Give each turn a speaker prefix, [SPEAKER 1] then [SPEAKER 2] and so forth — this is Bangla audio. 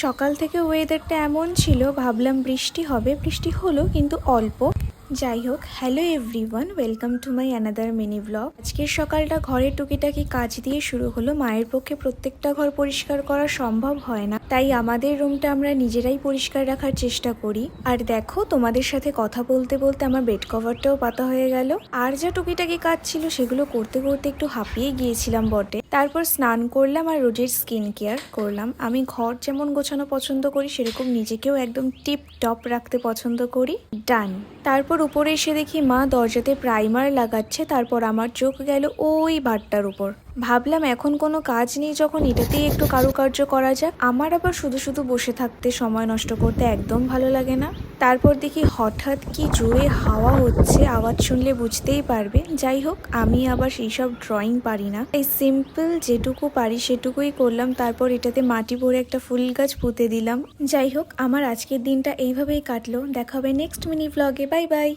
[SPEAKER 1] সকাল থেকে ওয়েদারটা এমন ছিল ভাবলাম বৃষ্টি হবে বৃষ্টি হলো কিন্তু অল্প। যাই হোক hello everyone welcome to my another mini blog আজকের সকালটা ঘরের টুকিটাকি কাজ দিয়ে শুরু হলো, মায়ের পক্ষে প্রত্যেকটা ঘর পরিষ্কার করা সম্ভব হয় না। তাই আমাদের রুমটা আমরা নিজেরাই পরিষ্কার রাখার চেষ্টা করি। আর দেখো, তোমাদের সাথে কথা বলতে বলতে আমার বেড কভারটাও পাতা হয়ে গেল। আর যা টুকিটাকি কাজ ছিল, সেগুলো করতে করতে একটু হাঁপিয়ে গিয়েছিলাম বটে। তারপর স্নান করলাম আর রোজের স্কিন কেয়ার করলাম। আমি ঘর যেমন গোছানো পছন্দ করি, সেরকম নিজেকেও একদম টিপ টপ রাখতে পছন্দ করি। ডান তারপর উপরে এসে দেখি মা দরজাতে প্রাইমার লাগাচ্ছে, তারপর আমার চোখ গেল ওই বারটার উপর। ভাবলাম এখন কোনো কাজ নেই, যখন এটাতেই একটু কারুকার্য করা যাক। আমার আবার শুধু শুধু বসে থাকতে সময় নষ্ট করতে একদম ভালো লাগে না। তারপর দেখি হঠাৎ কি জোরে হাওয়া হচ্ছে, আওয়াজ শুনলে বুঝতেই পারবে। যাই হোক, আমি আবার সেই সব ড্রয়িং পারি না। এই সিম্পল যেটুকু পারি সেটুকুই করলাম, তারপর এটাতে মাটি ভরে একটা ফুল গাছ পুঁতে দিলাম। যাই হোক, আমার আজকের দিনটা এইভাবেই কাটলো। দেখা হবে নেক্সট মিনি ব্লগে বাই বাই